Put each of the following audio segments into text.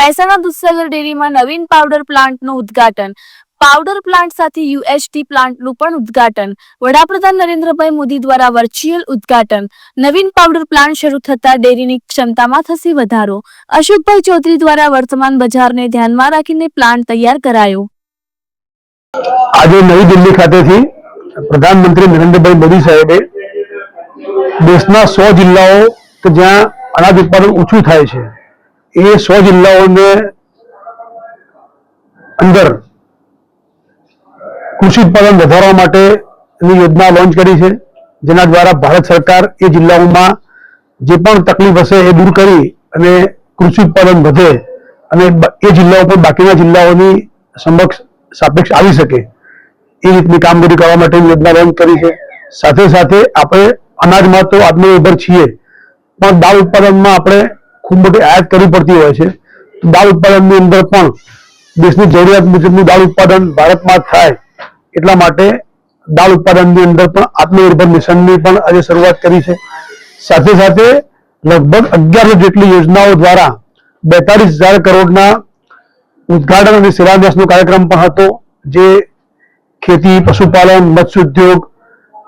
મહેસાણા દૂધસાગર ડેરીમાં નવીન પાવડર પ્લાન્ટનું ઉદ્ઘાટન. પાવડર પ્લાન્ટ સાથે યુએચટી પ્લાન્ટનું પણ ઉદ્ઘાટન. વડાપ્રધાન નરેન્દ્રભાઈ મોદી દ્વારા વર્ચ્યુઅલ ઉદ્ઘાટન. નવીન પાવડર પ્લાન્ટ શરૂ થતા ડેરીની ક્ષમતામાં થશે વધારો. અશોકભાઈ ચૌધરી દ્વારા વર્તમાન બજારને ધ્યાનમાં રાખીને પ્લાન્ટ તૈયાર કરાયો. આજે નવી દિલ્હી ખાતેથી પ્રધાનમંત્રી નરેન્દ્રભાઈ મોદી સાહેબે દેશના સો જિલ્લાઓ કે જ્યાં અનાજ ઉત્પાદન ઓછું થાય છે. એ સો જિલ્લાઓને અંદર કૃષિ ઉત્પાદન વધારવા માટે એની યોજના લોન્ચ કરી છે. જેના દ્વારા ભારત સરકાર એ જિલ્લાઓમાં જે પણ તકલીફ હશે એ દૂર કરી અને કૃષિ ઉત્પાદન વધે અને એ જિલ્લાઓ પર બાકીના જિલ્લાઓની સમક્ષ સાપેક્ષ આવી શકે. એ રીતની કામગીરી કરવા માટે યોજના લોન્ચ કરી છે. સાથે સાથે આપણે અનાજમાં તો આત્મનિર્ભર છીએ. પણ દાળ ઉત્પાદનમાં આપણે ખૂબ મોટી આયાત કરવી પડતી હોય છે. તો દાળ ઉત્પાદનની અંદર પણ દેશની જરૂરિયાત મુજબનું દાળ ઉત્પાદન ભારતમાં થાય એટલા માટે દાળ ઉત્પાદનની અંદર પણ આત્મનિર્ભર મિશનની પણ આજે શરૂઆત કરી છે. સાથે સાથે લગભગ અગિયાર જેટલી યોજનાઓ દ્વારા બેતાલીસ હજાર કરોડના ઉદઘાટન અને શિલાન્યાસનો કાર્યક્રમ પણ હતો, જે ખેતી, પશુપાલન, મત્સ્ય ઉદ્યોગ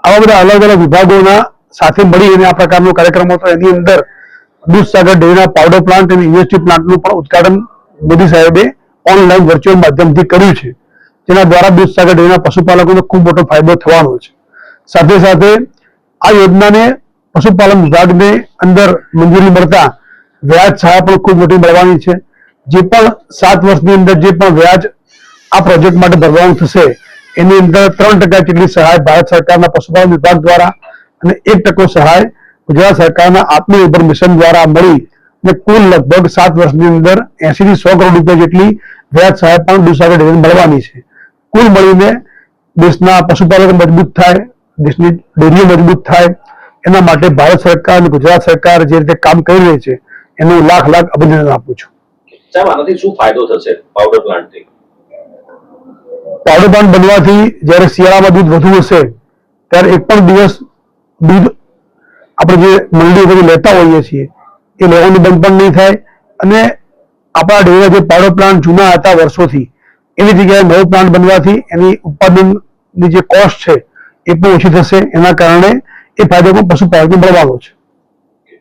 આવા બધા અલગ અલગ વિભાગોના સાથે મળીને આ પ્રકારનો કાર્યક્રમ હતો. એની અંદર દૂધસાગર ડેરીના પાવડર પ્લાન્ટ અને યુએસટી પ્લાન્ટનું પણ ઉદઘાટન મોદી સાહેબે ઓનલાઈન વર્ચ્યુઅલ માધ્યમથી કર્યું છે. જેના દ્વારા દૂધસાગર ડેરીના પશુપાલકોને ખૂબ મોટો ફાયદો થવાનો છે. સાથે સાથે આ યોજનાને પશુપાલન વિભાગને અંદર મંજૂરી મળતા વ્યાજ સહાય પણ ખૂબ મોટી મળવાની છે. જે પણ સાત વર્ષની અંદર જે પણ વ્યાજ આ પ્રોજેક્ટ માટે ભરવાનું થશે, એની અંદર ત્રણ ટકા જેટલી સહાય ભારત સરકારના પશુપાલન વિભાગ દ્વારા અને એક ટકો સહાય ગુજરાત સરકારના આત્મનિર્ભર મિશન દ્વારા મળી અને કુલ લગભગ સાત વર્ષની અંદર એસી થી સો કરોડ રૂપિયા જેટલી વ્યાજ સહાય પણ દૂધસાગર ડેરીને મળવાની છે. કુલ મળીને દેશના પશુપાલકો મજબૂત થાય દેશની ડેરીઓ મજબૂત થાય. એના માટે ભારત સરકાર અને ગુજરાત સરકાર જે રીતે કામ કરી રહી છે એનું લાખ લાખ અભિનંદન આપું છું. સાહેબ આનાથી શું ફાયદો થશે પાવડર પ્લાન્ટથી પાવડર પ્લાન્ટ બનવાથી જ્યારે શિયાળામાં દૂધ વધુ હશે ત્યારે એક પણ દિવસ દૂધ આપણે જે મંડી બધી લેતા હોઈએ છીએ, એ લેવાનું બંધ પણ નહીં થાય અને આપણા ડેરીના જે પાવડર પ્લાન્ટ જૂના હતા વર્ષોથી, એની જગ્યાએ નવો પ્લાન્ટ બનવાથી એની ઉત્પાદનની જે કોસ્ટ છે, એ પણ ઓછી થશે. એના કારણે એ ફાયદો પણ પશુપાલકને મળવાનો છે.